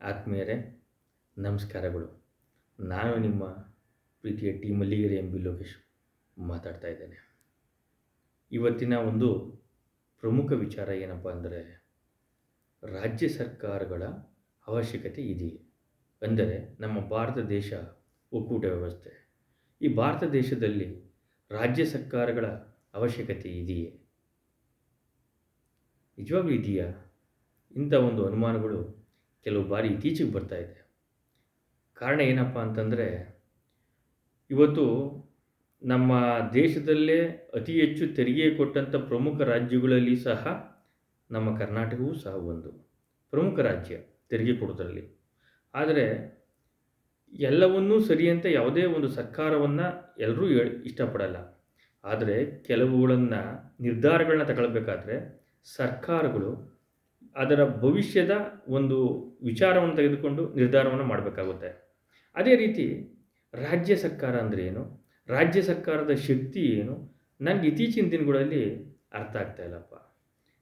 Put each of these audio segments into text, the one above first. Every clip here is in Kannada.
ಆತ್ಮೀಯರೇ, ನಮಸ್ಕಾರಗಳು. ನಾನು ನಿಮ್ಮ ಪ್ರೀತಿಯ T Malligere M B Lokesh ಮಾತಾಡ್ತಾ ಇದ್ದೇನೆ. ಇವತ್ತಿನ ಒಂದು ಪ್ರಮುಖ ವಿಚಾರ ಏನಪ್ಪ ಅಂದರೆ, ರಾಜ್ಯ ಸರ್ಕಾರಗಳ ಅವಶ್ಯಕತೆ ಇದೆಯೇ? ಅಂದರೆ ನಮ್ಮ ಭಾರತ ದೇಶ ಒಕ್ಕೂಟ ವ್ಯವಸ್ಥೆ. ಈ ಭಾರತ ದೇಶದಲ್ಲಿ ರಾಜ್ಯ ಸರ್ಕಾರಗಳ ಅವಶ್ಯಕತೆ ಇದೆಯೇ? ನಿಜವಾಗ್ಲೂ ಇದೆಯಾ? ಇಂಥ ಒಂದು ಅನುಮಾನಗಳು ಕೆಲವು ಬಾರಿ ಇತ್ತೀಚೆಗೆ ಬರ್ತಾ ಇದೆ. ಕಾರಣ ಏನಪ್ಪ ಅಂತಂದರೆ, ಇವತ್ತು ನಮ್ಮ ದೇಶದಲ್ಲೇ ಅತಿ ಹೆಚ್ಚು ತೆರಿಗೆ ಕೊಟ್ಟಂಥ ಪ್ರಮುಖ ರಾಜ್ಯಗಳಲ್ಲಿ ಸಹ ನಮ್ಮ ಕರ್ನಾಟಕವೂ ಸಹ ಒಂದು ಪ್ರಮುಖ ರಾಜ್ಯ ತೆರಿಗೆ ಕೊಡೋದ್ರಲ್ಲಿ. ಆದರೆ ಎಲ್ಲವನ್ನೂ ಸರಿ ಅಂತ ಯಾವುದೇ ಒಂದು ಸರ್ಕಾರವನ್ನು ಎಲ್ಲರೂ ಇಷ್ಟಪಡಲ್ಲ. ಆದರೆ ಕೆಲವುಗಳನ್ನು ನಿರ್ಧಾರಗಳನ್ನ ತಗೊಳ್ಬೇಕಾದ್ರೆ ಸರ್ಕಾರಗಳು ಅದರ ಭವಿಷ್ಯದ ಒಂದು ವಿಚಾರವನ್ನು ತೆಗೆದುಕೊಂಡು ನಿರ್ಧಾರವನ್ನು ಮಾಡಬೇಕಾಗುತ್ತೆ. ಅದೇ ರೀತಿ ರಾಜ್ಯ ಸರ್ಕಾರ ಅಂದರೆ ಏನು? ರಾಜ್ಯ ಸರ್ಕಾರದ ಶಕ್ತಿ ಏನು? ನನಗೆ ಇತ್ತೀಚಿನ ದಿನಗಳಲ್ಲಿ ಅರ್ಥ ಆಗ್ತಾ ಇಲ್ಲಪ್ಪ.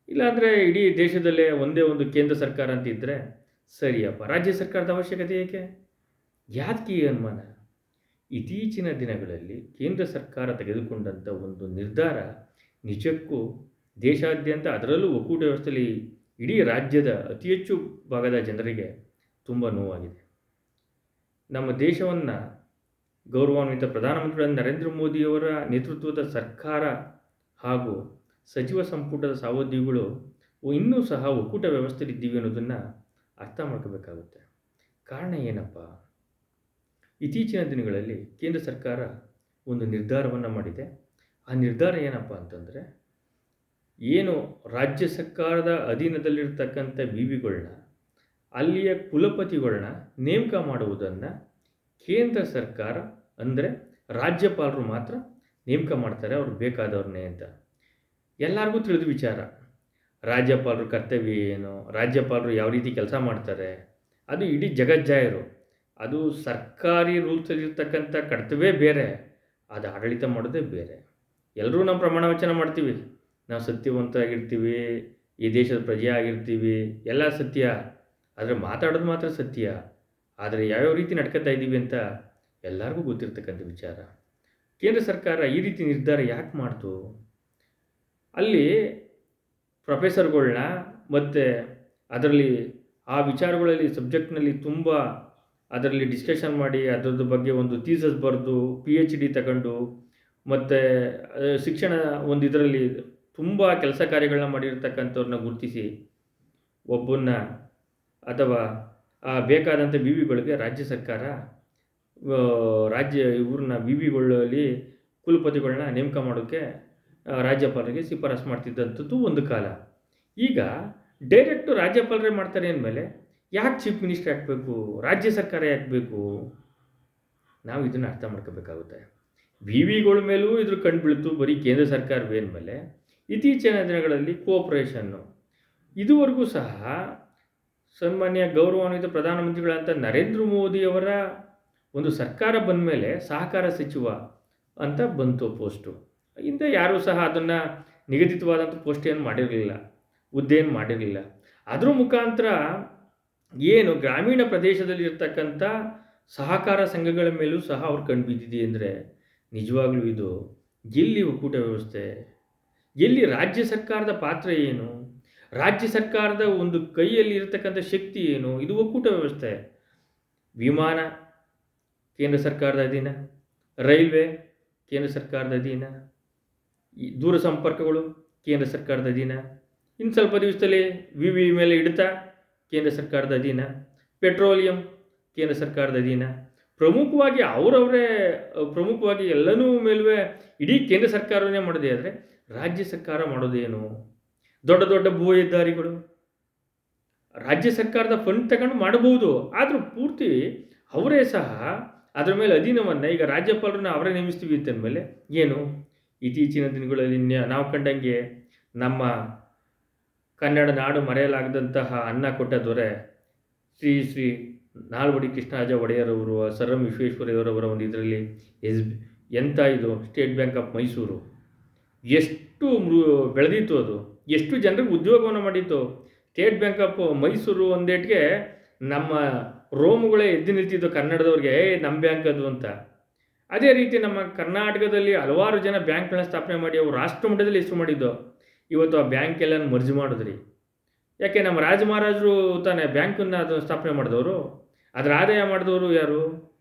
ಇಲ್ಲಾಂದರೆ ಇಡೀ ದೇಶದಲ್ಲೇ ಒಂದೇ ಒಂದು ಕೇಂದ್ರ ಸರ್ಕಾರ ಅಂತ ಇದ್ದರೆ ಸರಿಯಪ್ಪ. ರಾಜ್ಯ ಸರ್ಕಾರದ ಅವಶ್ಯಕತೆ ಏಕೆ? ಯಾಕೆ ಅನುಮಾನ. ಇತ್ತೀಚಿನ ದಿನಗಳಲ್ಲಿ ಕೇಂದ್ರ ಸರ್ಕಾರ ತೆಗೆದುಕೊಂಡಂಥ ಒಂದು ನಿರ್ಧಾರ ನಿಜಕ್ಕೂ ದೇಶಾದ್ಯಂತ ಅದರಲ್ಲೂ ಒಕ್ಕೂಟ ವ್ಯವಸ್ಥೆಯಲ್ಲಿ ಇಡೀ ರಾಜ್ಯದ ಅತಿ ಹೆಚ್ಚು ಭಾಗದ ಜನರಿಗೆ ತುಂಬ ನೋವಾಗಿದೆ. ನಮ್ಮ ದೇಶವನ್ನು ಗೌರವಾನ್ವಿತ ಪ್ರಧಾನಮಂತ್ರಿ ನರೇಂದ್ರ ಮೋದಿಯವರ ನೇತೃತ್ವದ ಸರ್ಕಾರ ಹಾಗೂ ಸಚಿವ ಸಂಪುಟದ ಸಹೋದ್ಯೋಗಿಗಳು ಇನ್ನೂ ಸಹ ಒಕ್ಕೂಟ ವ್ಯವಸ್ಥೆಯಲ್ಲಿದ್ದೀವಿ ಅನ್ನೋದನ್ನು ಅರ್ಥ ಮಾಡ್ಕೋಬೇಕಾಗುತ್ತೆ. ಕಾರಣ ಏನಪ್ಪ? ಇತ್ತೀಚಿನ ದಿನಗಳಲ್ಲಿ ಕೇಂದ್ರ ಸರ್ಕಾರ ಒಂದು ನಿರ್ಧಾರವನ್ನು ಮಾಡಿದೆ. ಆ ನಿರ್ಧಾರ ಏನಪ್ಪ ಅಂತಂದರೆ ಏನು ರಾಜ್ಯ ಸರ್ಕಾರದ ಅಧೀನದಲ್ಲಿರ್ತಕ್ಕಂಥ ವಿ ವಿಗಳನ್ನ ಅಲ್ಲಿಯ ಕುಲಪತಿಗಳನ್ನ ನೇಮಕ ಮಾಡುವುದನ್ನು ಕೇಂದ್ರ ಸರ್ಕಾರ, ಅಂದರೆ ರಾಜ್ಯಪಾಲರು ಮಾತ್ರ ನೇಮಕ ಮಾಡ್ತಾರೆ ಅವ್ರು ಬೇಕಾದವ್ರನ್ನೇ ಅಂತ. ಎಲ್ಲರಿಗೂ ತಿಳಿದ ವಿಚಾರ. ರಾಜ್ಯಪಾಲರು ಕರ್ತವ್ಯ ಏನು, ರಾಜ್ಯಪಾಲರು ಯಾವ ರೀತಿ ಕೆಲಸ ಮಾಡ್ತಾರೆ, ಅದು ಇಡೀ ಜಗಜ್ಜಾಯರು ಅದು ಸರ್ಕಾರಿ ರೂಲ್ಸಲ್ಲಿರ್ತಕ್ಕಂಥ ಕರ್ತವ್ಯ ಬೇರೆ, ಅದು ಆಡಳಿತ ಮಾಡೋದೇ ಬೇರೆ. ಎಲ್ಲರೂ ನಾವು ಪ್ರಮಾಣ ವಚನ ಮಾಡ್ತೀವಿ. ನಾವು ಸತ್ಯವಂತರಾಗಿರ್ತೀವಿ, ಈ ದೇಶದ ಪ್ರಜೆ ಆಗಿರ್ತೀವಿ, ಎಲ್ಲ ಸತ್ಯ. ಆದರೆ ಮಾತಾಡೋದು ಮಾತ್ರ ಸತ್ಯ. ಆದರೆ ಯಾವ್ಯಾವ ರೀತಿ ನಡ್ಕೋತಾ ಇದ್ದೀವಿ ಅಂತ ಎಲ್ಲರಿಗೂ ಗೊತ್ತಿರ್ತಕ್ಕಂಥ ವಿಚಾರ. ಕೇಂದ್ರ ಸರ್ಕಾರ ಈ ರೀತಿ ನಿರ್ಧಾರ ಯಾಕೆ ಮಾಡ್ತು ಅಲ್ಲಿ ಪ್ರೊಫೆಸರ್ಗಳನ್ನ ಮತ್ತು ಅದರಲ್ಲಿ ಆ ವಿಚಾರಗಳಲ್ಲಿ, ಸಬ್ಜೆಕ್ಟ್ನಲ್ಲಿ ತುಂಬ ಅದರಲ್ಲಿ ಡಿಸ್ಕಷನ್ ಮಾಡಿ, ಅದರದ್ದು ಬಗ್ಗೆ ಒಂದು ಥೀಸಸ್ ಬರೆದು ಪಿ ಎಚ್ ಡಿ ತಗೊಂಡು, ಮತ್ತು ಶಿಕ್ಷಣ ಒಂದು ಇದರಲ್ಲಿ ತುಂಬ ಕೆಲಸ ಕಾರ್ಯಗಳನ್ನ ಮಾಡಿರ್ತಕ್ಕಂಥವ್ರನ್ನ ಗುರುತಿಸಿ ಒಬ್ಬನ್ನ ಅಥವಾ ಆ ಬೇಕಾದಂಥ ವಿ ವಿಗಳಿಗೆ ರಾಜ್ಯ ಸರ್ಕಾರ ರಾಜ್ಯ ಇವ್ರನ್ನ ವಿ ವಿಗಳಲ್ಲಿ ಕುಲಪತಿಗಳನ್ನ ನೇಮಕ ಮಾಡೋಕ್ಕೆ ರಾಜ್ಯಪಾಲರಿಗೆ ಶಿಫಾರಸು ಮಾಡ್ತಿದ್ದಂಥದ್ದು ಒಂದು ಕಾಲ. ಈಗ ಡೈರೆಕ್ಟು ರಾಜ್ಯಪಾಲರೇ ಮಾಡ್ತಾರೆ ಅಂದಮೇಲೆ ಯಾಕೆ ಚೀಫ್ ಮಿನಿಸ್ಟರ್ ಹಾಕಬೇಕು ರಾಜ್ಯ ಸರ್ಕಾರ ಯಾಕೆ ನಾವು ಇದನ್ನು ಅರ್ಥ ಮಾಡ್ಕೋಬೇಕಾಗುತ್ತೆ. ವಿ ವಿಗಳ ಮೇಲೂ ಇದ್ರ ಕಂಡು ಬೀಳ್ತು, ಬರೀ ಕೇಂದ್ರ ಸರ್ಕಾರವೇ ಅಂದಮೇಲೆ ಇತ್ತೀಚಿನ ದಿನಗಳಲ್ಲಿ ಕೋಪ್ರೇಷನ್ನು ಇದುವರೆಗೂ ಸಹ ಸನ್ಮಾನ್ಯ ಗೌರವಾನ್ವಿತ ಪ್ರಧಾನಮಂತ್ರಿಗಳಂತ ನರೇಂದ್ರ ಮೋದಿಯವರ ಒಂದು ಸರ್ಕಾರ ಬಂದ ಮೇಲೆ ಸಹಕಾರ ಸಚಿವ ಅಂತ ಬಂತು ಪೋಸ್ಟು ಇಂದ ಯಾರೂ ಸಹ ಅದನ್ನು ನಿಗದಿತವಾದಂಥ ಪೋಸ್ಟ್ ಏನು ಮಾಡಿರಲಿಲ್ಲ ಹುದ್ದೆಯನ್ನು ಮಾಡಿರಲಿಲ್ಲ. ಅದರ ಮುಖಾಂತರ ಏನು ಗ್ರಾಮೀಣ ಪ್ರದೇಶದಲ್ಲಿ ಇರ್ತಕ್ಕಂಥ ಸಹಕಾರ ಸಂಘಗಳ ಮೇಲೂ ಸಹ ಅವ್ರು ಕಂಡು ಬಿದ್ದಿದೆ ಅಂದರೆ ನಿಜವಾಗ್ಲೂ ಇದು ಜಿಲ್ಲಿ ಒಕ್ಕೂಟ ವ್ಯವಸ್ಥೆ ಎಲ್ಲಿ ರಾಜ್ಯ ಸರ್ಕಾರದ ಪಾತ್ರ ಏನು? ರಾಜ್ಯ ಸರ್ಕಾರದ ಒಂದು ಕೈಯಲ್ಲಿ ಇರತಕ್ಕಂಥ ಶಕ್ತಿ ಏನು? ಇದು ಒಕ್ಕೂಟ ವ್ಯವಸ್ಥೆ. ವಿಮಾನ ಕೇಂದ್ರ ಸರ್ಕಾರದ ಅಧೀನ, ರೈಲ್ವೆ ಕೇಂದ್ರ ಸರ್ಕಾರದ ಅಧೀನ ದೂರ ಸಂಪರ್ಕಗಳು ಕೇಂದ್ರ ಸರ್ಕಾರದ ಅಧೀನ ಇನ್ನು ಸ್ವಲ್ಪ ದಿವಸದಲ್ಲಿ ವಿ ವಿ ಮೇಲೆ ಹಿಡಿತ ಕೇಂದ್ರ ಸರ್ಕಾರದ ಅಧೀನ, ಪೆಟ್ರೋಲಿಯಂ ಕೇಂದ್ರ ಸರ್ಕಾರದ ಅಧೀನ. ಪ್ರಮುಖವಾಗಿ ಅವರವರೇ, ಪ್ರಮುಖವಾಗಿ ಎಲ್ಲನೂ ಮೇಲುವೆ ಇಡೀ ಕೇಂದ್ರ ಸರ್ಕಾರವನ್ನೇ ಮಾಡಿದೆ ಆದರೆ ರಾಜ್ಯ ಸರ್ಕಾರ ಮಾಡೋದೇನು? ದೊಡ್ಡ ದೊಡ್ಡ ಭೂ ಹೆದ್ದಾರಿಗಳು ರಾಜ್ಯ ಸರ್ಕಾರದ ಫಂಡ್ ತಗೊಂಡು ಮಾಡಬಹುದು. ಆದರೂ ಪೂರ್ತಿ ಅವರೇ ಸಹ ಅದರ ಮೇಲೆ ಅಧೀನವನ್ನು ಈಗ ರಾಜ್ಯಪಾಲರನ್ನ ಅವರೇ ನೇಮಿಸ್ತೀವಿ ಮೇಲೆ ಏನು? ಇತ್ತೀಚಿನ ದಿನಗಳಲ್ಲಿ ನಾವು ಕಂಡಂಗೆ ನಮ್ಮ ಕನ್ನಡ ನಾಡು ಮರೆಯಲಾಗದಂತಹ ಅನ್ನ ಕೊಟ್ಟ ದೊರೆ ಶ್ರೀ ಶ್ರೀ ನಾಲ್ವಡಿ ಕೃಷ್ಣರಾಜ ಒಡೆಯರವರು ಸರ್ ಎಂ ವಿಶ್ವೇಶ್ವರಯ್ಯವರವರ ಒಂದು ಇದರಲ್ಲಿ ಎಸ್ ಎಂಥ ಇದು? State Bank of Mysore. ಎಷ್ಟು ಮೃ ಬೆಳೆದಿತ್ತು ಅದು? ಎಷ್ಟು ಜನರಿಗೆ ಉದ್ಯೋಗವನ್ನು ಮಾಡಿತ್ತು? ಸ್ಟೇಟ್ ಬ್ಯಾಂಕ್ ಆಫ್ ಮೈಸೂರು ಒಂದೇಟ್ಗೆ ನಮ್ಮ ರೋಮುಗಳೇ ಎದ್ದು ನಿಲ್ತಿದ್ದು ಕನ್ನಡದವ್ರಿಗೆ, ಏ ನಮ್ಮ ಬ್ಯಾಂಕ್ ಅದು ಅಂತ. ಅದೇ ರೀತಿ ನಮ್ಮ ಕರ್ನಾಟಕದಲ್ಲಿ ಹಲವಾರು ಜನ ಬ್ಯಾಂಕ್ಗಳನ್ನ ಸ್ಥಾಪನೆ ಮಾಡಿ ಅವರು ರಾಷ್ಟ್ರ ಮಟ್ಟದಲ್ಲಿ ಹೆಸರು ಮಾಡಿದ್ದು. ಇವತ್ತು ಆ ಬ್ಯಾಂಕ್ ಎಲ್ಲ ಮರ್ಜಿ ಮಾಡಿದ್ರಿ. ಯಾಕೆ, ನಮ್ಮ ರಾಜ ಮಹಾರಾಜರು ತಾನೇ ಬ್ಯಾಂಕನ್ನು ಅದನ್ನು ಸ್ಥಾಪನೆ ಮಾಡಿದವರು? ಅದರ ಆದಾಯ ಮಾಡಿದವರು ಯಾರು?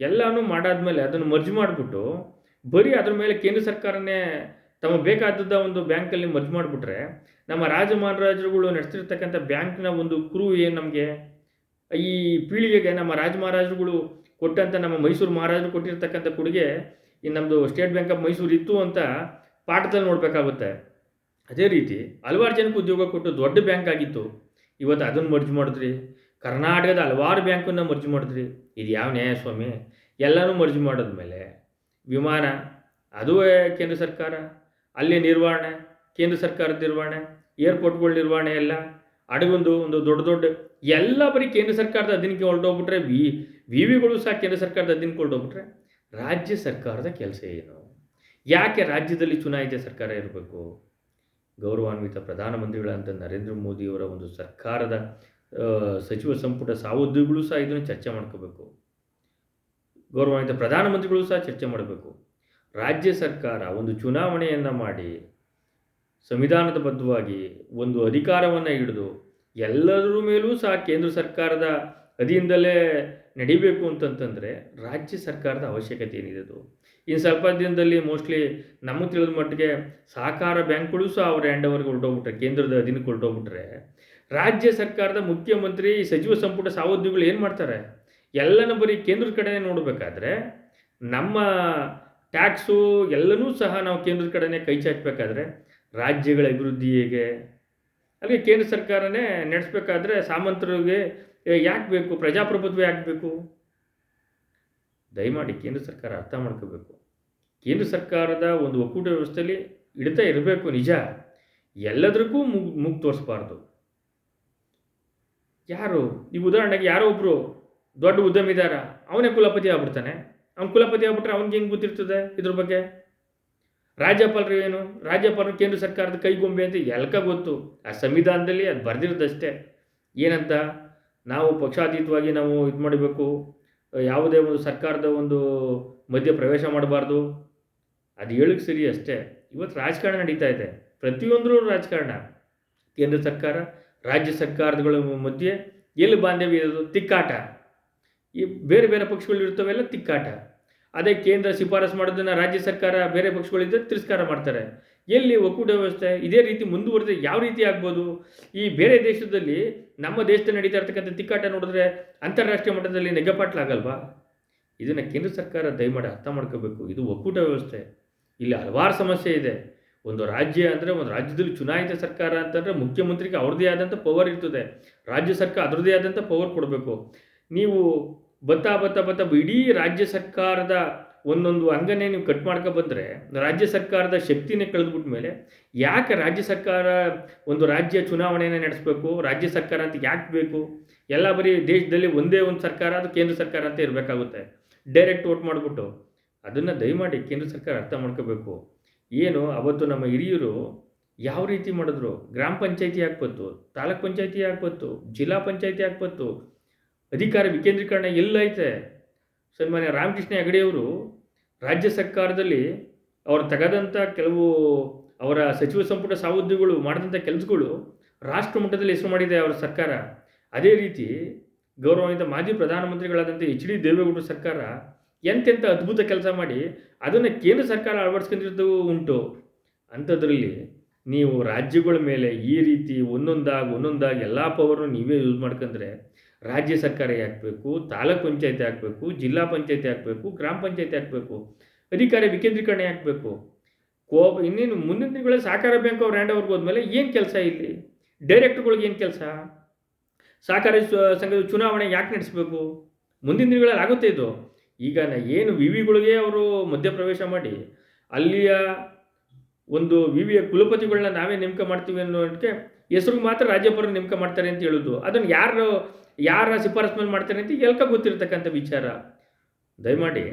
ಎಲ್ಲನೂ ಮಾಡಾದ್ಮೇಲೆ ಅದನ್ನು ಮರ್ಜಿ ಮಾಡಿಬಿಟ್ಟು ಬರೀ ಅದ್ರ ಮೇಲೆ ಕೇಂದ್ರ ಸರ್ಕಾರನೇ ತಮಗೆ ಬೇಕಾದದ್ದ ಒಂದು ಬ್ಯಾಂಕಲ್ಲಿ ಮರ್ಜ್ ಮಾಡಿಬಿಟ್ರೆ ನಮ್ಮ ರಾಜ ಮಹಾರಾಜರುಗಳು ನಡೆಸಿರ್ತಕ್ಕಂಥ ಬ್ಯಾಂಕ್ನ ಒಂದು ಕುರು ಏನು ನಮಗೆ? ಈ ಪೀಳಿಗೆಗೆ ನಮ್ಮ ರಾಜ ಮಹಾರಾಜರುಗಳು ಕೊಟ್ಟಂಥ ನಮ್ಮ ಮೈಸೂರು ಮಹಾರಾಜರು ಕೊಟ್ಟಿರ್ತಕ್ಕಂಥ ಕೊಡುಗೆ ಈ ನಮ್ಮದು ಸ್ಟೇಟ್ ಬ್ಯಾಂಕ್ ಆಫ್ ಮೈಸೂರು ಇತ್ತು ಅಂತ ಪಾಠದಲ್ಲಿ ನೋಡಬೇಕಾಗುತ್ತೆ. ಅದೇ ರೀತಿ ಹಲವಾರು ಜನಕ್ಕೆ ಉದ್ಯೋಗ ಕೊಟ್ಟು ದೊಡ್ಡ ಬ್ಯಾಂಕ್ ಆಗಿತ್ತು. ಇವತ್ತು ಅದನ್ನು ಮರ್ಜ್ ಮಾಡಿದ್ರಿ. ಕರ್ನಾಟಕದ ಹಲವಾರು ಬ್ಯಾಂಕನ್ನು ಮರ್ಜ್ ಮಾಡಿದ್ರಿ. ಇದು ಯಾವ ನ್ಯಾಯ ಸ್ವಾಮಿ? ಎಲ್ಲನೂ ಮರ್ಜ್ ಮಾಡಿದ್ಮೇಲೆ. ವಿಮಾನ? ಅದು ಕೇಂದ್ರ ಸರ್ಕಾರ? ಅಲ್ಲಿ ನಿರ್ವಹಣೆ, ಕೇಂದ್ರ ಸರ್ಕಾರದ ನಿರ್ವಹಣೆ ಏರ್ಪೋರ್ಟ್ಗಳ ನಿರ್ವಹಣೆ ಎಲ್ಲ ಅಡಗೊಂದು ಒಂದು ದೊಡ್ಡ ದೊಡ್ಡ ಎಲ್ಲ ಬರೀ ಕೇಂದ್ರ ಸರ್ಕಾರದ ಅಧೀನಕ್ಕೆ ಹೊರಟೋಗ್ಬಿಟ್ರೆ ವಿ ವಿಗಳು ಸಹ ಕೇಂದ್ರ ಸರ್ಕಾರದ ಅಧೀನಕ್ಕೆ ಹೊರಟೋಗ್ಬಿಟ್ರೆ ರಾಜ್ಯ ಸರ್ಕಾರದ ಕೆಲಸ ಏನು? ಯಾಕೆ ರಾಜ್ಯದಲ್ಲಿ ಚುನಾಯಿತ ಸರ್ಕಾರ ಇರಬೇಕು? ಗೌರವಾನ್ವಿತ ಪ್ರಧಾನಮಂತ್ರಿಗಳಂತ ನರೇಂದ್ರ ಮೋದಿಯವರ ಒಂದು ಸರ್ಕಾರದ ಸಚಿವ ಸಂಪುಟ ಸಾವಧಿಗಳು ಸಹ ಇದನ್ನು ಚರ್ಚೆ ಮಾಡ್ಕೋಬೇಕು. ಗೌರವಾನ್ವಿತ ಪ್ರಧಾನಮಂತ್ರಿಗಳು ಸಹ ಚರ್ಚೆ ಮಾಡಬೇಕು. ರಾಜ್ಯ ಸರ್ಕಾರ ಒಂದು ಚುನಾವಣೆಯನ್ನು ಮಾಡಿ ಸಂವಿಧಾನದ ಬದ್ಧವಾಗಿ ಒಂದು ಅಧಿಕಾರವನ್ನು ಹಿಡಿದು ಎಲ್ಲದರ ಮೇಲೂ ಸಹ ಕೇಂದ್ರ ಸರ್ಕಾರದ ಅಧೀನದಲ್ಲೇ ನಡಿಬೇಕು ಅಂತಂತಂದರೆ ರಾಜ್ಯ ಸರ್ಕಾರದ ಅವಶ್ಯಕತೆ ಏನಿದೆ ಅದು? ಇನ್ನು ಸ್ವಲ್ಪ ದಿನದಲ್ಲಿ ಮೋಸ್ಟ್ಲಿ ನಮಗೆ ತಿಳಿದ ಮಟ್ಟಿಗೆ ಸಹಕಾರ ಬ್ಯಾಂಕ್ಗಳು ಸಹ ಅವ್ರ ಹ್ಯಾಂಡ್ ಓವರ್ಗೆ ಹೊರಟೋಗ್ಬಿಟ್ರೆ, ಕೇಂದ್ರದ ಅಧೀನಕ್ಕೆ ಹೊರಟೋಗ್ಬಿಟ್ರೆ ರಾಜ್ಯ ಸರ್ಕಾರದ ಮುಖ್ಯಮಂತ್ರಿ, ಸಚಿವ ಸಂಪುಟ ಸಹೋದ್ಯೋಗಿಗಳು ಏನು ಮಾಡ್ತಾರೆ? ಎಲ್ಲನೂ ಬರೀ ಕೇಂದ್ರದ ಕಡೆನೇ ನೋಡಬೇಕಾದ್ರೆ ನಮ್ಮ ಟ್ಯಾಕ್ಸು ಎಲ್ಲನೂ ಸಹ ನಾವು ಕೇಂದ್ರದ ಕಡೆನೇ ಕೈ ಚಾಚಬೇಕಾದ್ರೆ ರಾಜ್ಯಗಳ ಅಭಿವೃದ್ಧಿ ಹೇಗೆ? ಅಲ್ಲಿಗೆ ಕೇಂದ್ರ ಸರ್ಕಾರನೇ ನಡೆಸಬೇಕಾದ್ರೆ ಸಾಮಂತರಿಗೆ ಯಾಕೆ ಬೇಕು? ಪ್ರಜಾಪ್ರಭುತ್ವ ಯಾಕೆ ಬೇಕು? ದಯಮಾಡಿ ಕೇಂದ್ರ ಸರ್ಕಾರ ಅರ್ಥ ಮಾಡ್ಕೋಬೇಕು. ಕೇಂದ್ರ ಸರ್ಕಾರದ ಒಂದು ಒಕ್ಕೂಟ ವ್ಯವಸ್ಥೆಯಲ್ಲಿ ಇಡ್ತಾ ಇರಬೇಕು ನಿಜ. ಎಲ್ಲದಕ್ಕೂ ಮುಗ್ ಮುಗ್ ತೋರಿಸ್ಬಾರ್ದು. ಯಾರು? ಈ ಉದಾಹರಣೆಗೆ ಯಾರೋ ಒಬ್ಬರು ದೊಡ್ಡ ಉದ್ಯಮಿದಾರ ಅವನೇ ಕುಲಪತಿ ಆಗ್ಬಿಡ್ತಾನೆ. ಅವ್ನು ಕುಲಪತಿ ಆಗ್ಬಿಟ್ರೆ ಅವ್ನಿಗೆ ಹೆಂಗೆ ಗೊತ್ತಿರ್ತದೆ ಇದ್ರ ಬಗ್ಗೆ? ರಾಜ್ಯಪಾಲರು ಏನು? ರಾಜ್ಯಪಾಲರು ಕೇಂದ್ರ ಸರ್ಕಾರದ ಕೈಗೊಂಬೆ ಅಂತ ಎಲ್ಕ ಗೊತ್ತು. ಆ ಸಂವಿಧಾನದಲ್ಲಿ ಅದು ಬರೆದಿರೋದಷ್ಟೇ ಏನಂತ? ನಾವು ಪಕ್ಷಾತೀತವಾಗಿ ನಾವು ಇದು ಮಾಡಬೇಕು. ಯಾವುದೇ ಒಂದು ಸರ್ಕಾರದ ಒಂದು ಮಧ್ಯ ಪ್ರವೇಶ ಮಾಡಬಾರ್ದು. ಅದು ಹೇಳಕ್ಕೆ ಸರಿ ಅಷ್ಟೇ. ಇವತ್ತು ರಾಜಕಾರಣ ನಡೀತಾ ಇದೆ. ಪ್ರತಿಯೊಂದರೂ ರಾಜಕಾರಣ. ಕೇಂದ್ರ ಸರ್ಕಾರ, ರಾಜ್ಯ ಸರ್ಕಾರಗಳ ಮಧ್ಯೆ ಎಲ್ಲಿ ಬಾಂಧವ್ಯ ಇರೋದು? ತಿಕ್ಕಾಟ. ಈ ಬೇರೆ ಬೇರೆ ಪಕ್ಷಗಳು ಇರ್ತವೆಲ್ಲ ತಿಕ್ಕಾಟ. ಅದೇ ಕೇಂದ್ರ ಶಿಫಾರಸು ಮಾಡೋದನ್ನು ರಾಜ್ಯ ಸರ್ಕಾರ ಬೇರೆ ಪಕ್ಷಗಳಿದ್ದರೆ ತಿರಸ್ಕಾರ ಮಾಡ್ತಾರೆ. ಎಲ್ಲಿ ಒಕ್ಕೂಟ ವ್ಯವಸ್ಥೆ ಇದೇ ರೀತಿ ಮುಂದುವರೆದ್ರೆ ಯಾವ ರೀತಿ ಆಗ್ಬೋದು? ಈ ಬೇರೆ ದೇಶದಲ್ಲಿ ನಮ್ಮ ದೇಶದಲ್ಲಿ ನಡೀತಾ ಇರ್ತಕ್ಕಂಥ ತಿಕ್ಕಾಟ ನೋಡಿದ್ರೆ ಅಂತಾರಾಷ್ಟ್ರೀಯ ಮಟ್ಟದಲ್ಲಿ ನೆಗಪಾಟ್ಲಾಗಲ್ವಾ? ಇದನ್ನು ಕೇಂದ್ರ ಸರ್ಕಾರ ದಯಮಾಡಿ ಅರ್ಥ ಮಾಡ್ಕೋಬೇಕು. ಇದು ಒಕ್ಕೂಟ ವ್ಯವಸ್ಥೆ. ಇಲ್ಲಿ ಹಲವಾರು ಸಮಸ್ಯೆ ಇದೆ. ಒಂದು ರಾಜ್ಯ ಅಂದರೆ ಒಂದು ರಾಜ್ಯದಲ್ಲಿ ಚುನಾಯಿತ ಸರ್ಕಾರ ಅಂತಂದರೆ ಮುಖ್ಯಮಂತ್ರಿಗೆ ಅವ್ರದ್ದೇ ಆದಂಥ ಪವರ್ ಇರ್ತದೆ. ರಾಜ್ಯ ಸರ್ಕಾರ ಅದರದ್ದೇ ಆದಂಥ ಪವರ್ ಕೊಡಬೇಕು. ನೀವು ಬತ್ತಾ ಬತ್ತಾ ಬತ್ತಾ ಇಡೀ ರಾಜ್ಯ ಸರ್ಕಾರದ ಒಂದೊಂದು ಅಂಗನೇ ನೀವು ಕಟ್ ಮಾಡ್ಕೊ ಬಂದರೆ ರಾಜ್ಯ ಸರ್ಕಾರದ ಶಕ್ತಿನೇ ಕಳೆದ್ಬಿಟ್ಟ ಮೇಲೆ ಯಾಕೆ ರಾಜ್ಯ ಸರ್ಕಾರ ಒಂದು ರಾಜ್ಯ ಚುನಾವಣೆಯನ್ನು ನಡೆಸಬೇಕು, ರಾಜ್ಯ ಸರ್ಕಾರ ಅಂತ ಯಾಕೆ ಬೇಕು? ಎಲ್ಲ ಬರೀ ದೇಶದಲ್ಲಿ ಒಂದೇ ಒಂದು ಸರ್ಕಾರ, ಅದು ಕೇಂದ್ರ ಸರ್ಕಾರ ಅಂತ ಇರಬೇಕಾಗುತ್ತೆ. ಡೈರೆಕ್ಟ್ ವೋಟ್ ಮಾಡಿಬಿಟ್ಟು ಅದನ್ನು ದಯಮಾಡಿ ಕೇಂದ್ರ ಸರ್ಕಾರ ಅರ್ಥ ಮಾಡ್ಕೋಬೇಕು. ಏನು, ಅವತ್ತು ನಮ್ಮ ಹಿರಿಯರು ಯಾವ ರೀತಿ ಮಾಡಿದ್ರು? ಗ್ರಾಮ ಪಂಚಾಯತಿ ಹಾಕ್ಬತ್ತು ತಾಲೂಕು ಪಂಚಾಯತಿ ಹಾಕ್ಬತ್ತು ಜಿಲ್ಲಾ ಪಂಚಾಯತಿ ಹಾಕ್ಬತ್ತು ಅಧಿಕಾರ ವಿಕೇಂದ್ರೀಕರಣ ಎಲ್ಲೈತೆ ಸನ್ಮಾನ್ಯ ರಾಮಕೃಷ್ಣ ಹೆಗಡೆಯವರು ರಾಜ್ಯ ಸರ್ಕಾರದಲ್ಲಿ ಅವರು ತೆಗೆದಂಥ ಕೆಲವು ಅವರ ಸಚಿವ ಸಂಪುಟ ಸಾವಧಿಗಳು ಮಾಡಿದಂಥ ಕೆಲಸಗಳು ರಾಷ್ಟ್ರ ಮಟ್ಟದಲ್ಲಿ ಹೆಸರು ಮಾಡಿದೆ ಅವರ ಸರ್ಕಾರ. ಅದೇ ರೀತಿ ಗೌರವಾನ್ವಿತ ಮಾಜಿ ಪ್ರಧಾನಮಂತ್ರಿಗಳಾದಂಥ ಎಚ್ ಡಿ ದೇವೇಗೌಡರ ಸರ್ಕಾರ ಎಂತೆಂಥ ಅದ್ಭುತ ಕೆಲಸ ಮಾಡಿ ಅದನ್ನು ಕೇಂದ್ರ ಸರ್ಕಾರ ಅಳವಡಿಸ್ಕೊಂಡಿರೋದು ಉಂಟು. ಅಂಥದ್ರಲ್ಲಿ ನೀವು ರಾಜ್ಯಗಳ ಮೇಲೆ ಈ ರೀತಿ ಒಂದೊಂದಾಗಿ ಒಂದೊಂದಾಗಿ ಎಲ್ಲ ಪವರ್ನು ನೀವೇ ಯೂಸ್ ಮಾಡ್ಕೊಂಡ್ರೆ ರಾಜ್ಯ ಸರ್ಕಾರ ಹಾಕಬೇಕು ತಾಲೂಕ್ ಪಂಚಾಯತಿ ಹಾಕಬೇಕು, ಜಿಲ್ಲಾ ಪಂಚಾಯತಿ ಹಾಕಬೇಕು, ಗ್ರಾಮ ಪಂಚಾಯತಿ ಹಾಕಬೇಕು, ಅಧಿಕಾರ ವಿಕೇಂದ್ರೀಕರಣ ಹಾಕಬೇಕು ಕೋಪ, ಇನ್ನೇನು ಮುಂದಿನ ದಿನಗಳ ಸಹಕಾರ ಬ್ಯಾಂಕ್ ಅವ್ರು ಹ್ಯಾಂಡ್ ಓವರ್ಗೆ ಹೋದ್ಮೇಲೆ ಏನು ಕೆಲಸ ಇಲ್ಲಿ? ಡೈರೆಕ್ಟ್ರುಗಳಿಗೆ ಏನು ಕೆಲಸ? ಸಹಕಾರಿ ಸಂಘದ ಚುನಾವಣೆ ಯಾಕೆ ನಡೆಸಬೇಕು? ಮುಂದಿನ ದಿನಗಳಲ್ಲಿ ಆಗುತ್ತೆ ಇದು. ಈಗ ನಾ ಏನು ವಿ ವಿಗಳಿಗೆ ಅವರು ಮಧ್ಯಪ್ರವೇಶ ಮಾಡಿ, ಅಲ್ಲಿಯ ಒಂದು ವಿ ವಿಯ ಕುಲಪತಿಗಳನ್ನ ನಾವೇ ನೇಮಕ ಮಾಡ್ತೀವಿ ಅನ್ನೋದಕ್ಕೆ ಹೆಸರಿಗೆ ಮಾತ್ರ ರಾಜ್ಯಪಾಲರು ನೇಮಕ ಮಾಡ್ತಾರೆ ಅಂತ ಹೇಳೋದು. ಅದನ್ನು ಯಾರು, ಯಾರ ಶಿಫಾರಸ್ ಮೇಲೆ ಮಾಡ್ತಾರೆ ಅಂತ ಎಲ್ಕ ಗೊತ್ತಿರ್ತಕ್ಕಂಥ ವಿಚಾರ. ದಯಮಾಡಿ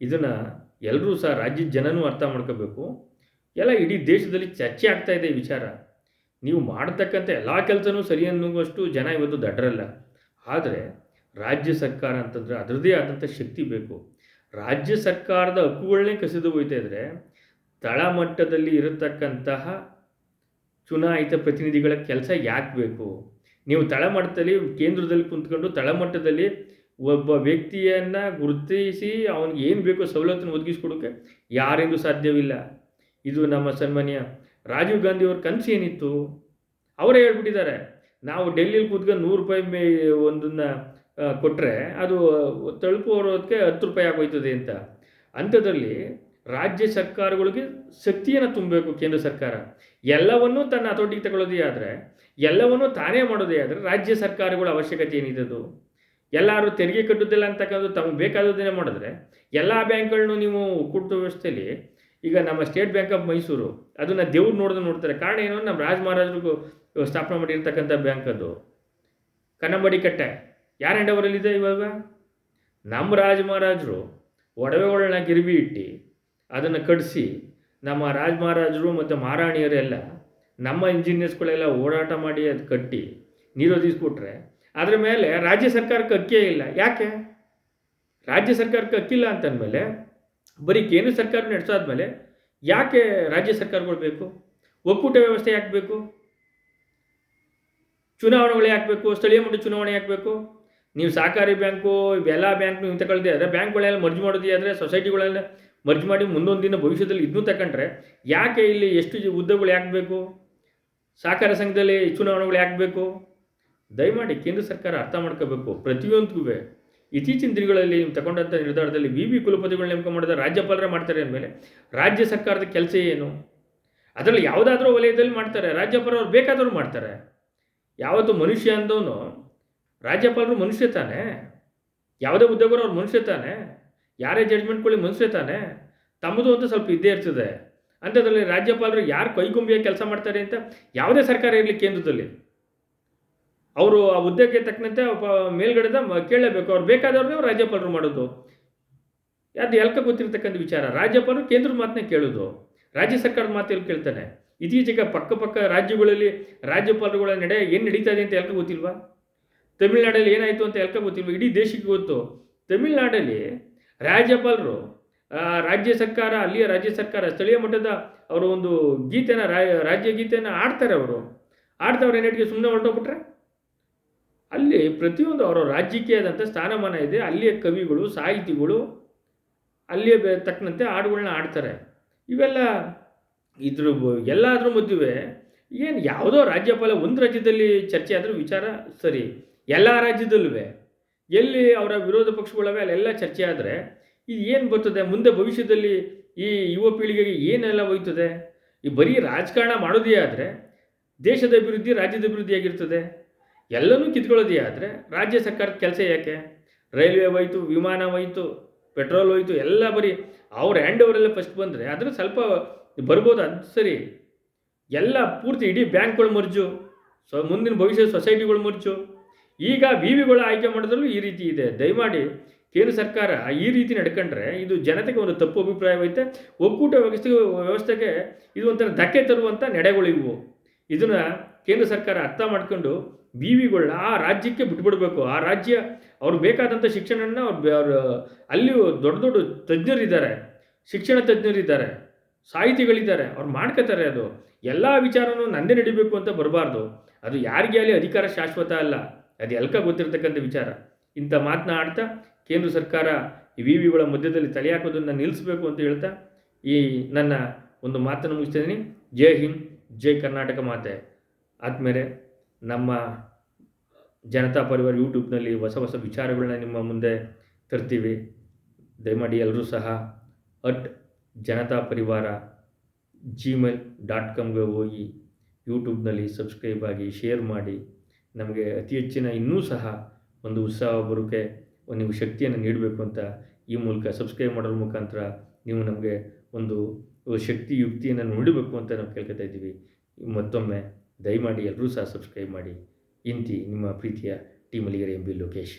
ಇದನ್ನು ಎಲ್ಲರೂ ಸಹ ರಾಜ್ಯದ ಜನನೂ ಅರ್ಥ ಮಾಡ್ಕೋಬೇಕು. ಎಲ್ಲ ಇಡೀ ದೇಶದಲ್ಲಿ ಚರ್ಚೆ ಆಗ್ತಾ ಇದೆ ಈ ವಿಚಾರ. ನೀವು ಮಾಡತಕ್ಕಂಥ ಎಲ್ಲ ಕೆಲಸನೂ ಸರಿ ಅನ್ನುವಷ್ಟು ಜನ ಇವತ್ತು ದಡ್ಡರಲ್ಲ ಆದರೆ ರಾಜ್ಯ ಸರ್ಕಾರ ಅಂತಂದರೆ ಅದರದ್ದೇ ಆದಂಥ ಶಕ್ತಿ ಬೇಕು. ರಾಜ್ಯ ಸರ್ಕಾರದ ಹಕ್ಕುಗಳನ್ನೇ ಕಸಿದು ಹೋಯ್ತಾ ಇದ್ದರೆ ತಳಮಟ್ಟದಲ್ಲಿ ಇರತಕ್ಕಂತಹ ಚುನಾಯಿತ ಪ್ರತಿನಿಧಿಗಳ ಕೆಲಸ ಯಾಕೆ ಬೇಕು? ನೀವು ತಳಮಟ್ಟದಲ್ಲಿ ಕೇಂದ್ರದಲ್ಲಿ ಕುಂತ್ಕೊಂಡು ತಳಮಟ್ಟದಲ್ಲಿ ಒಬ್ಬ ವ್ಯಕ್ತಿಯನ್ನು ಗುರುತಿಸಿ ಅವನಿಗೆ ಏನು ಬೇಕೋ ಸವಲತ್ತನ್ನು ಒದಗಿಸ್ಕೊಡೋಕೆ ಯಾರಿಂದೂ ಸಾಧ್ಯವಿಲ್ಲ. ಇದು ನಮ್ಮ ಸನ್ಮಾನ್ಯ ರಾಜೀವ್ ಗಾಂಧಿ ಅವ್ರ ಕನಸು ಏನಿತ್ತು? ಅವರೇ ಹೇಳ್ಬಿಟ್ಟಿದ್ದಾರೆ. ನಾವು ಡೆಲ್ಲಿಲಿ ಕೂತ್ಕೊಂಡು ನೂರು ರೂಪಾಯಿ ಮೇ ಒಂದನ್ನು ಕೊಟ್ಟರೆ ಅದು ತಲುಪುವರೋದಕ್ಕೆ ಹತ್ತು ರೂಪಾಯಿ ಆಗೋಯ್ತದೆ ಅಂತ. ಅಂಥದ್ರಲ್ಲಿ ರಾಜ್ಯ ಸರ್ಕಾರಗಳಿಗೆ ಶಕ್ತಿಯನ್ನು ತುಂಬಬೇಕು ಕೇಂದ್ರ ಸರ್ಕಾರ. ಎಲ್ಲವನ್ನೂ ತನ್ನ ಹತೋಟಿಗೆ ತಗೊಳ್ಳೋದೇ ಆದರೆ, ಎಲ್ಲವನ್ನೂ ತಾನೇ ಮಾಡೋದೇ ಆದರೆ ರಾಜ್ಯ ಸರ್ಕಾರಗಳ ಅವಶ್ಯಕತೆ ಏನಿದೆ ಎಲ್ಲರೂ ತೆರಿಗೆ ಕಟ್ಟೋದಿಲ್ಲ ಅಂತಕ್ಕಂಥದ್ದು ತಮಗೆ ಬೇಕಾದದನ್ನೇ ಮಾಡಿದ್ರೆ, ಎಲ್ಲ ಬ್ಯಾಂಕ್ಗಳನ್ನು ನೀವು ಒಕ್ಕೂಟ ವ್ಯವಸ್ಥೆಯಲ್ಲಿ ಈಗ ನಮ್ಮ ಸ್ಟೇಟ್ ಬ್ಯಾಂಕ್ ಆಫ್ ಮೈಸೂರು, ಅದನ್ನು ದೇವ್ರು ನೋಡಿದ್ರೆ ನೋಡ್ತಾರೆ. ಕಾರಣ ಏನು? ನಮ್ಮ ರಾಜ ಮಹಾರಾಜರು ಸ್ಥಾಪನೆ ಮಾಡಿರ್ತಕ್ಕಂಥ ಬ್ಯಾಂಕ್ ಅದು. ಕನ್ನಂಬಡಿ ಕಟ್ಟೆ. ಯಾರ ಹೆಂಡವರಲ್ಲಿದೆ ಇವಾಗ? ನಮ್ಮ ರಾಜ ಮಹಾರಾಜರು ಒಡವೆಗಳನ್ನ ಗಿರ್ಬಿ ಇಟ್ಟು ಅದನ್ನು ಕಡಿಸಿ ನಮ್ಮ ರಾಜ ಮಹಾರಾಜರು ಮತ್ತು ಮಹಾರಾಣಿಯರೆಲ್ಲ ನಮ್ಮ ಇಂಜಿನಿಯರ್ಸ್ಗಳೆಲ್ಲ ಓಡಾಟ ಮಾಡಿ ಅದು ಕಟ್ಟಿ ನಿರೋಧಿಸ್ಬಿಟ್ರೆ ಅದ್ರ ಮೇಲೆ ರಾಜ್ಯ ಸರ್ಕಾರಕ್ಕೆ ಅಕ್ಕಿಯೇ ಇಲ್ಲ. ಯಾಕೆ? ರಾಜ್ಯ ಸರ್ಕಾರಕ್ಕೆ ಅಕ್ಕಿಲ್ಲ ಅಂತಂದಮೇಲೆ ಬರೀ ಕೇಂದ್ರ ಸರ್ಕಾರ ನಡೆಸಾದ್ಮೇಲೆ ಯಾಕೆ ರಾಜ್ಯ ಸರ್ಕಾರಗಳು ಬೇಕು? ಒಕ್ಕೂಟ ವ್ಯವಸ್ಥೆ ಯಾಕೆ ಬೇಕು? ಚುನಾವಣೆಗಳು ಯಾಕೆ ಬೇಕು? ಸ್ಥಳೀಯ ಮಟ್ಟ ಚುನಾವಣೆ ಯಾಕೆ ಬೇಕು? ನೀವು ಸಹಕಾರಿ ಬ್ಯಾಂಕು ಇವೆಲ್ಲ ಬ್ಯಾಂಕ್ ನೀವು ಕಳೆದೇ ಆದರೆ ಬ್ಯಾಂಕ್ಗಳೆಲ್ಲ ಮರ್ಜ್ ಮಾಡೋದೇ ಆದರೆ ಸೊಸೈಟಿಗಳೆಲ್ಲ ಮರ್ಜ್ ಮಾಡಿ ಮುಂದೊಂದು ದಿನ ಭವಿಷ್ಯದಲ್ಲಿ ಇದನ್ನು ತಗೊಂಡ್ರೆ ಯಾಕೆ ಇಲ್ಲಿ ಎಷ್ಟು ಹುದ್ದೆಗಳು ಯಾಕೆ ಬೇಕು? ಸಹಕಾರ ಸಂಘದಲ್ಲಿ ಚುನಾವಣೆಗಳು ಯಾಕೆ ಬೇಕು? ದಯಮಾಡಿ ಕೇಂದ್ರ ಸರ್ಕಾರ ಅರ್ಥ ಮಾಡ್ಕೋಬೇಕು. ಪ್ರತಿಯೊಂದಿಗೂ ಇತ್ತೀಚಿನ ದಿನಗಳಲ್ಲಿ ನೀವು ತಗೊಂಡಂಥ ನಿರ್ಧಾರದಲ್ಲಿ ವಿ ವಿ ಕುಲಪತಿಗಳು ನೇಮಕ ಮಾಡಿದ ರಾಜ್ಯಪಾಲರೇ ಮಾಡ್ತಾರೆ ಅಂದಮೇಲೆ ರಾಜ್ಯ ಸರ್ಕಾರದ ಕೆಲಸ ಏನು? ಅದರಲ್ಲಿ ಯಾವುದಾದ್ರೂ ವಲಯದಲ್ಲಿ ಮಾಡ್ತಾರೆ. ರಾಜ್ಯಪಾಲರವ್ರು ಬೇಕಾದರೂ ಮಾಡ್ತಾರೆ. ಯಾವತ್ತು ಮನುಷ್ಯ ಅಂದವನು ರಾಜ್ಯಪಾಲರು ಮನುಷ್ಯ ತಾನೇ? ಯಾವುದೇ ಉದ್ಯೋಗರು ಅವ್ರು ಮನುಷ್ಯ ತಾನೆ? ಯಾರೇ ಜಡ್ಜ್ಮೆಂಟ್ ಕೊಳ್ಳಿ ಮನುಷ್ಯ ತಾನೆ? ತಮ್ಮದು ಅಂತ ಸ್ವಲ್ಪ ಇದ್ದೇ ಇರ್ತದೆ. ಅಂಥದ್ರಲ್ಲಿ ರಾಜ್ಯಪಾಲರು ಯಾರು ಕೈಗೊಂಬಿಯಾಗಿ ಕೆಲಸ ಮಾಡ್ತಾರೆ ಅಂತ ಯಾವುದೇ ಸರ್ಕಾರ ಇರಲಿ ಕೇಂದ್ರದಲ್ಲಿ. ಅವರು ಆ ಹುದ್ದೆಗೆ ತಕ್ಕಂತೆ ಮೇಲ್ಗಡೆದ ಕೇಳಲೇಬೇಕು. ಅವ್ರು ಬೇಕಾದವ್ರನ್ನೇ ರಾಜ್ಯಪಾಲರು ಮಾಡೋದು. ಅದು ಎಲ್ಕ ಗೊತ್ತಿರ್ತಕ್ಕಂಥ ವಿಚಾರ. ರಾಜ್ಯಪಾಲರು ಕೇಂದ್ರದ ಮಾತನ್ನೇ ಕೇಳೋದು. ರಾಜ್ಯ ಸರ್ಕಾರದ ಮಾತು ಕೇಳ್ತಾನೆ? ಇತ್ತೀಚೆಗೆ ಪಕ್ಕ ಪಕ್ಕ ರಾಜ್ಯಗಳಲ್ಲಿ ರಾಜ್ಯಪಾಲರುಗಳ ನಡೆ ಏನು ನಡೀತಾ ಇದೆ ಅಂತ ಎಲ್ಕ ಗೊತ್ತಿಲ್ವಾ? ತಮಿಳ್ನಾಡಲ್ಲಿ ಏನಾಯಿತು ಅಂತ ಎಲ್ಕ ಗೊತ್ತಿಲ್ವಾ? ಇಡೀ ದೇಶಕ್ಕೆ ಗೊತ್ತು. ತಮಿಳ್ನಾಡಲ್ಲಿ ರಾಜ್ಯಪಾಲರು ರಾಜ್ಯ ಸರ್ಕಾರ, ಅಲ್ಲಿಯ ರಾಜ್ಯ ಸರ್ಕಾರ, ಸ್ಥಳೀಯ ಮಟ್ಟದ ಅವರ ಒಂದು ಗೀತೆನ ರಾಜ್ಯ ಗೀತೆಯನ್ನು ಆಡ್ತಾರೆ ಅವರು. ಆಡ್ತವ್ರು ಏನಿಗೆ ಸುಮ್ಮನೆ ಹೊರಟೋಗ್ಬಿಟ್ರೆ? ಅಲ್ಲಿ ಪ್ರತಿಯೊಂದು ಅವರ ರಾಜಕೀಯದಂಥ ಸ್ಥಾನಮಾನ ಇದೆ. ಅಲ್ಲಿಯ ಕವಿಗಳು, ಸಾಹಿತಿಗಳು, ಅಲ್ಲಿಯ ತಕ್ಕಂತೆ ಹಾಡುಗಳನ್ನ ಆಡ್ತಾರೆ ಇವೆಲ್ಲ ಇದ್ರ ಎಲ್ಲಾದ್ರ ಮಧ್ಯೆ ಏನು ಯಾವುದೋ ರಾಜ್ಯಪಾಲ ಒಂದು ರಾಜ್ಯದಲ್ಲಿ ಚರ್ಚೆ ಆದರೂ ವಿಚಾರ ಸರಿ. ಎಲ್ಲ ರಾಜ್ಯದಲ್ಲೂ ಎಲ್ಲಿ ಅವರ ವಿರೋಧ ಪಕ್ಷಗಳವೆ ಅಲ್ಲೆಲ್ಲ ಚರ್ಚೆ ಆದರೆ ಇದು ಏನು ಬರ್ತದೆ? ಮುಂದೆ ಭವಿಷ್ಯದಲ್ಲಿ ಈ ಯುವ ಪೀಳಿಗೆಗೆ ಏನೆಲ್ಲ ಹೋಯ್ತದೆ? ಈ ಬರೀ ರಾಜಕಾರಣ ಮಾಡೋದೇ ಆದರೆ ದೇಶದ ಅಭಿವೃದ್ಧಿ ರಾಜ್ಯದ ಅಭಿವೃದ್ಧಿ ಆಗಿರ್ತದೆ. ಎಲ್ಲನೂ ಕಿತ್ಕೊಳ್ಳೋದೇ ಆದರೆ ರಾಜ್ಯ ಸರ್ಕಾರದ ಕೆಲಸ ಯಾಕೆ? ರೈಲ್ವೆ ಹೋಯ್ತು, ವಿಮಾನ ಹೋಯ್ತು, ಪೆಟ್ರೋಲ್ ಹೋಯ್ತು, ಎಲ್ಲ ಬರೀ ಅವ್ರ ಹ್ಯಾಂಡ್ ಓವರೆಲ್ಲ ಫಸ್ಟ್ ಬಂದರೆ ಅದನ್ನು ಸ್ವಲ್ಪ ಬರ್ಬೋದು? ಅದು ಸರಿ. ಎಲ್ಲ ಪೂರ್ತಿ ಇಡೀ ಬ್ಯಾಂಕ್ಗಳು ಮರ್ಜು. ಸೊ ಮುಂದಿನ ಭವಿಷ್ಯದ ಸೊಸೈಟಿಗಳು ಮರ್ಜು. ಈಗ ವಿ ವಿಗಳು ಆಯ್ಕೆ ಮಾಡೋದ್ರಲ್ಲೂ ಈ ರೀತಿ ಇದೆ. ದಯಮಾಡಿ ಕೇಂದ್ರ ಸರ್ಕಾರ ಈ ರೀತಿ ನಡ್ಕೊಂಡ್ರೆ ಇದು ಜನತೆಗೆ ಒಂದು ತಪ್ಪು ಅಭಿಪ್ರಾಯವೈತೆ ಒಕ್ಕೂಟ ವ್ಯವಸ್ಥೆ ವ್ಯವಸ್ಥೆಗೆ ಇದು ಒಂಥರ ಧಕ್ಕೆ ತರುವಂಥ ನಡೆಗಳು ಇವು ಇದನ್ನು ಕೇಂದ್ರ ಸರ್ಕಾರ ಅರ್ಥ ಮಾಡ್ಕೊಂಡು ಬಿ ವಿಗಳನ್ನ ಆ ರಾಜ್ಯಕ್ಕೆ ಬಿಟ್ಬಿಡಬೇಕು. ಆ ರಾಜ್ಯ ಅವ್ರಿಗೆ ಬೇಕಾದಂಥ ಶಿಕ್ಷಣನ ಅವ್ರು ಅವರು ಅಲ್ಲಿ ದೊಡ್ಡ ದೊಡ್ಡ ತಜ್ಞರಿದ್ದಾರೆ. ಶಿಕ್ಷಣ ತಜ್ಞರಿದ್ದಾರೆ. ಸಾಹಿತಿಗಳಿದ್ದಾರೆ. ಅವ್ರು ಮಾಡ್ಕೋತಾರೆ ಅದು. ಎಲ್ಲ ವಿಚಾರನೂ ನಂದೇ ನಡಿಬೇಕು ಅಂತ ಬರಬಾರ್ದು. ಅದು ಯಾರಿಗೆ ಅಲ್ಲಿ ಅಧಿಕಾರ ಶಾಶ್ವತ ಅಲ್ಲ. ಅದು ಎಲ್ಕ ಗೊತ್ತಿರತಕ್ಕಂಥ ವಿಚಾರ. ಇಂಥ ಮಾತನ್ನ ಆಡ್ತಾ ಕೇಂದ್ರ ಸರ್ಕಾರ ಈ ವಿ ವಿಗಳ ಮಧ್ಯದಲ್ಲಿ ತಲೆ ಹಾಕೋದನ್ನು ನಿಲ್ಲಿಸಬೇಕು ಅಂತ ಹೇಳ್ತಾ ಈ ನನ್ನ ಒಂದು ಮಾತನ್ನು ಮುಗಿಸ್ತಿದ್ದೀನಿ. ಜೈ ಹಿಂದ್, ಜೈ ಕರ್ನಾಟಕ ಮಾತೆ. ಆದಮೇಲೆ ನಮ್ಮ ಜನತಾ ಪರಿವಾರ ಯೂಟ್ಯೂಬ್ನಲ್ಲಿ ಹೊಸ ಹೊಸ ವಿಚಾರಗಳನ್ನ ನಿಮ್ಮ ಮುಂದೆ ತರ್ತೀವಿ. ದಯಮಾಡಿ ಎಲ್ಲರೂ ಸಹ ಅಟ್ ಜನತಾ ಪರಿವಾರ ಜಿಮೇಲ್ ಡಾಟ್ ಕಾಮ್ಗೆ ಹೋಗಿ ಯೂಟ್ಯೂಬ್ನಲ್ಲಿ ಸಬ್ಸ್ಕ್ರೈಬ್ ಆಗಿ ಶೇರ್ ಮಾಡಿ. ನಮಗೆ ಅತಿ ಹೆಚ್ಚಿನ ಇನ್ನೂ ಸಹ ಒಂದು ಉತ್ಸಾಹ ಬರೋಕ್ಕೆ ನೀವು ಶಕ್ತಿಯನ್ನು ನೀಡಬೇಕು ಅಂತ ಈ ಮೂಲಕ ಸಬ್ಸ್ಕ್ರೈಬ್ ಮಾಡೋದ್ರ ಮುಖಾಂತರ ನೀವು ನಮಗೆ ಒಂದು ಶಕ್ತಿ ಯುಕ್ತಿಯನ್ನು ನೀಡಬೇಕು ಅಂತ ನಾವು ಕೇಳ್ಕೊತಾ ಇದ್ದೀವಿ. ಮತ್ತೊಮ್ಮೆ ದಯಮಾಡಿ ಎಲ್ಲರೂ ಸಹ ಸಬ್ಸ್ಕ್ರೈಬ್ ಮಾಡಿ. ಇಂತಿ ನಿಮ್ಮ ಪ್ರೀತಿಯ T Malligere M B Lokesh